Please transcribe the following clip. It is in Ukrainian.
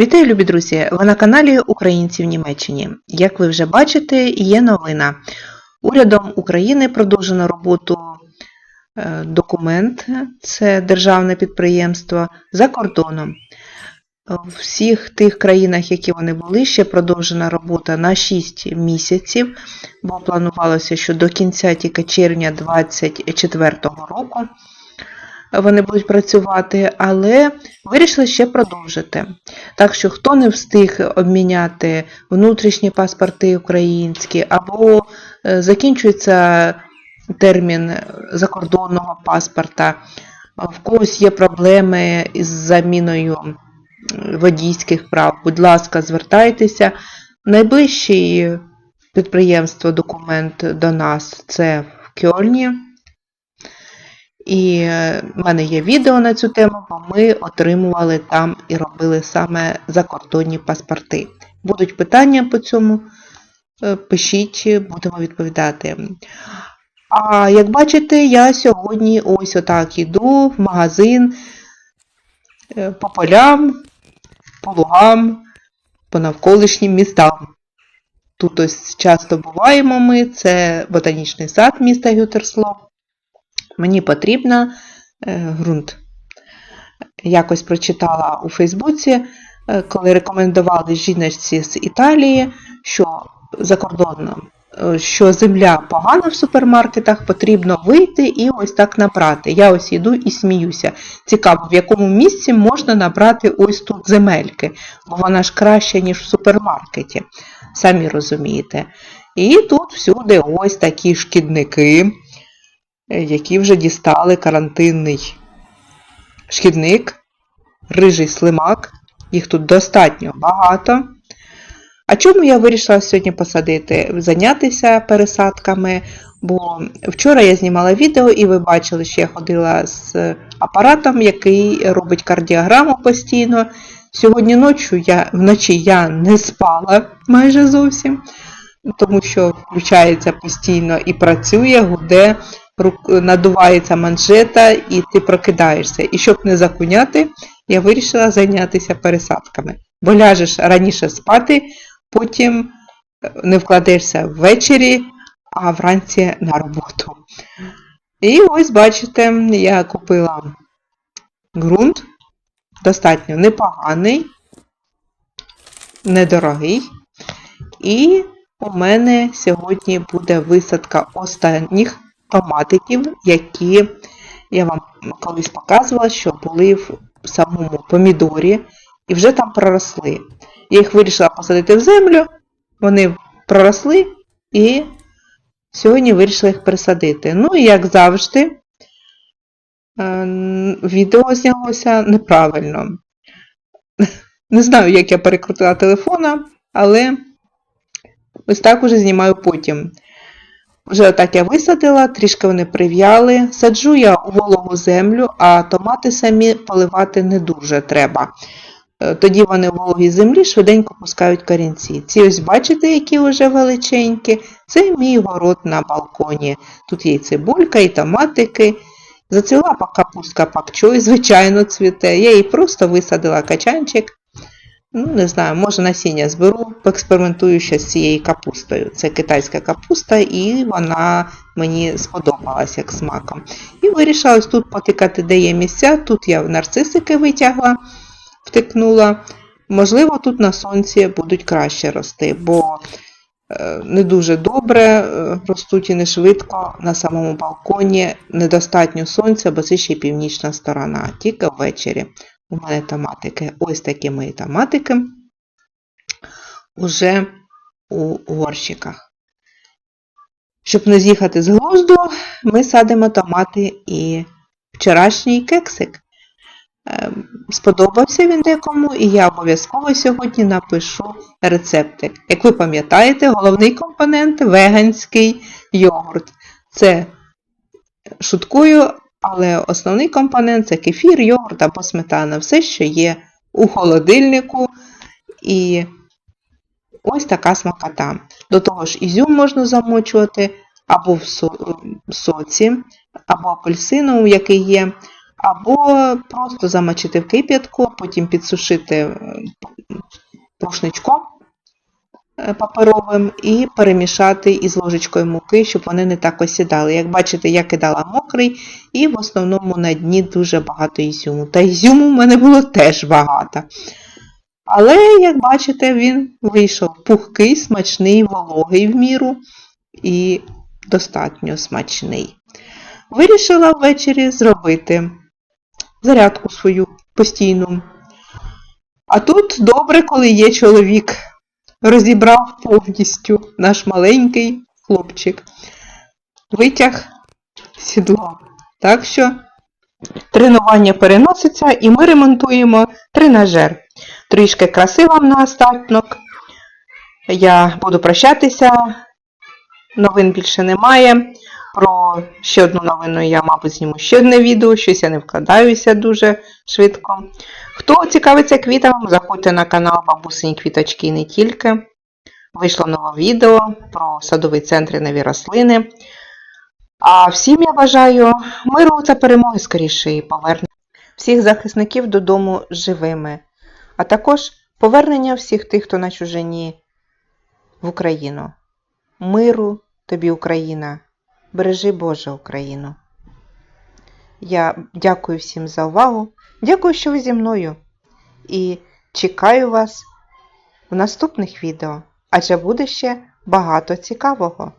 Вітаю, любі друзі! Ви на каналі Українці в Німеччині. Як ви вже бачите, є новина. Урядом України продовжено роботу е, документ, це державне підприємство, за кордоном. В всіх тих країнах, які вони були, ще продовжена робота на 6 місяців, бо планувалося, що до кінця тільки червня 2024 року вони будуть працювати, але вирішили ще продовжити. Так що, хто не встиг обміняти внутрішні паспорти українські, або е, закінчується термін закордонного паспорта, в когось є проблеми із заміною водійських прав, будь ласка, звертайтеся. Найближче підприємство документ до нас це в Кьольні. І е, в мене є відео на цю тему, бо ми отримували там і робили саме закордонні паспорти. Будуть питання по цьому, е, пишіть, будемо відповідати. А як бачите, я сьогодні ось отак іду в магазин е, по полям, по лугам, по навколишнім містам. Тут ось часто буваємо ми, це ботанічний сад міста Гютерсло. Мені потрібно е, ґрунт. Якось прочитала у Фейсбуці, е, коли рекомендували жіночці з Італії, що за кордоном, е, що земля погана в супермаркетах, потрібно вийти і ось так набрати. Я ось іду і сміюся. Цікаво, в якому місці можна набрати ось тут земельки, бо вона ж краща, ніж в супермаркеті. Самі розумієте. І тут всюди ось такі шкідники які вже дістали карантинний шкідник, рижий слимак. Їх тут достатньо багато. А чому я вирішила сьогодні посадити? Зайнятися пересадками, бо вчора я знімала відео, і ви бачили, що я ходила з апаратом, який робить кардіограму постійно. Сьогодні ночі я, вночі я не спала майже зовсім, тому що включається постійно і працює, гуде, надувається манжета і ти прокидаєшся. І щоб не закуняти, я вирішила зайнятися пересадками. Бо ляжеш раніше спати, потім не вкладешся ввечері, а вранці на роботу. І ось, бачите, я купила ґрунт, достатньо непоганий, недорогий. І у мене сьогодні буде висадка останніх томатиків, які я вам колись показувала, що були в самому помідорі і вже там проросли. Я їх вирішила посадити в землю, вони проросли і сьогодні вирішила їх пересадити. Ну і як завжди, е, відео знялося неправильно. Не знаю, як я перекрутила телефона, але ось так уже знімаю потім. Вже так я висадила, трішки вони прив'яли. Саджу я у вологу землю, а томати самі поливати не дуже треба. Е, тоді вони в вологій землі швиденько пускають корінці. Ці ось бачите, які вже величенькі. Це мій город на балконі. Тут є і цибулька, і томатики. Зацвіла капустка пакчой, звичайно, цвіте. Я її просто висадила качанчик. Ну, не знаю, може насіння зберу, поекспериментую ще з цією капустою. Це китайська капуста, і вона мені сподобалась як смаком. І вирішила ось тут потикати, де є місця. Тут я нарцисики витягла, втикнула. Можливо, тут на сонці будуть краще рости, бо е, не дуже добре е, ростуть і не швидко на самому балконі. Недостатньо сонця, бо це ще північна сторона, тільки ввечері. У мене томатики, ось такі мої томатики уже у горщиках. Щоб не з'їхати з глузду, ми садимо томати і вчорашній кексик. Ем, сподобався він декому, і я обов'язково сьогодні напишу рецептик. Як ви пам'ятаєте, головний компонент веганський йогурт. Це шуткую, але основний компонент це кефір, йогурт або сметана. Все, що є у холодильнику. І ось така смакота. До того ж, ізюм можна замочувати або в соці, або апельсинову, який є, або просто замочити в кип'ятку, потім підсушити рушничком паперовим і перемішати із ложечкою муки, щоб вони не так осідали. Як бачите, я кидала мокрий, і в основному на дні дуже багато ізюму. Та ізюму в мене було теж багато. Але, як бачите, він вийшов пухкий, смачний, вологий в міру і достатньо смачний. Вирішила ввечері зробити зарядку свою постійну. А тут добре, коли є чоловік. Розібрав повністю наш маленький хлопчик. Витяг сідло. Так що тренування переноситься і ми ремонтуємо тренажер. Трішки краси на остаток. Я буду прощатися. Новин більше немає. Про ще одну новину я, мабуть, зніму ще одне відео, щось я не вкладаюся дуже швидко. Хто цікавиться квітами, заходьте на канал Бабусині Квіточки і не тільки. Вийшло нове відео про садовий центр і нові рослини. А всім я бажаю миру та перемоги скоріше і повернення всіх захисників додому живими, а також повернення всіх тих, хто на чужині в Україну. Миру тобі, Україна! Бережи Боже Україну. Я дякую всім за увагу. Дякую, що ви зі мною. І чекаю вас в наступних відео, адже буде ще багато цікавого.